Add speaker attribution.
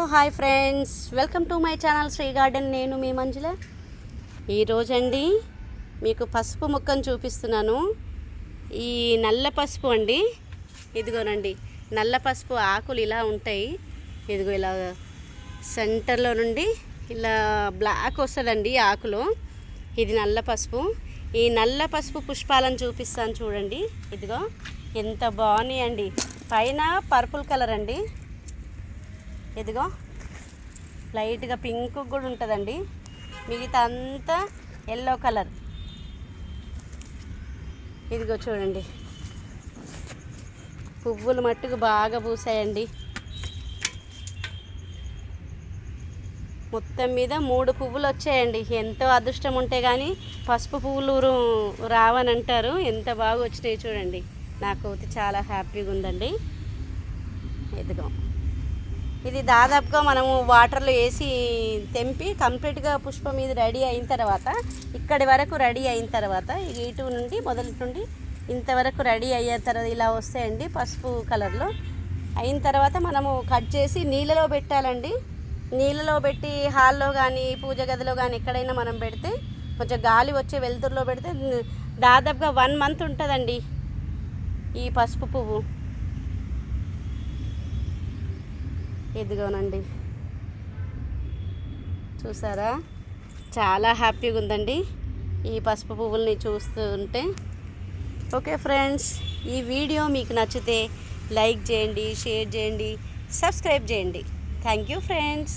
Speaker 1: Hello hi friends. Welcome to my channel Shri garden. నేను మీ మంజుల. ఈరోజండి మీకు పసుపు మొక్కను చూపిస్తున్నాను. ఈ నల్ల పసుపు అండి. ఇదిగోనండి నల్ల పసుపు ఆకులు ఇలా ఉంటాయి. ఇదిగో ఇలా సెంటర్లో నుండి ఇలా బ్లాక్ వస్తుందండి ఆకులు. ఇది నల్ల పసుపు. ఈ నల్ల పసుపు పుష్పాలను చూపిస్తాను చూడండి. ఇదిగో ఎంత బాగున్నాయండి. పైన పర్పుల్ కలర్ అండి. ఇదిగో లైట్గా పింక్ కూడా ఉంటుందండి. మిగతా అంతా ఎల్లో కలర్. ఇదిగో చూడండి. పువ్వులు మట్టుకు బాగా పూసాయండి. మొత్తం మీద మూడు పువ్వులు వచ్చాయండి. ఎంతో అదృష్టం ఉంటే కానీ పసుపు పువ్వులు రావని అంటారు ఎంత బాగా వచ్చినాయి చూడండి. నాకు అయితే చాలా హ్యాపీగా ఉందండి. ఇదిగో. ఇది దాదాపుగా మనము వాటర్లో వేసి తెంపి కంప్లీట్గా పుష్పం ఇది రెడీ అయిన తర్వాత ఇక్కడి వరకు రెడీ అయిన తర్వాత ఇటు నుండి మొదటి నుండి ఇంతవరకు రెడీ అయ్యే తర్వాత ఇలా వస్తాయండి పసుపు కలర్లో. అయిన తర్వాత మనము కట్ చేసి నీళ్ళలో పెట్టాలండి. నీళ్ళలో పెట్టి హాల్లో కానీ పూజ గదిలో కానీ ఎక్కడైనా మనం పెడితే కొంచెం గాలి వచ్చే వెలుతురులో పెడితే దాదాపుగా వన్ మంత్ ఉంటుందండి ఈ పసుపు పువ్వు. ఇదిగోనండి. చూసారా? చాలా హ్యాపీగా ఉందండి. ఈ పసుపు పువ్వుల్ని చూస్తూ ఉంటే ఓకే ఫ్రెండ్స్ ఈ వీడియో మీకు నచ్చితే లైక్ చేయండి షేర్ చేయండి సబ్స్క్రైబ్ చేయండి. Thank you friends.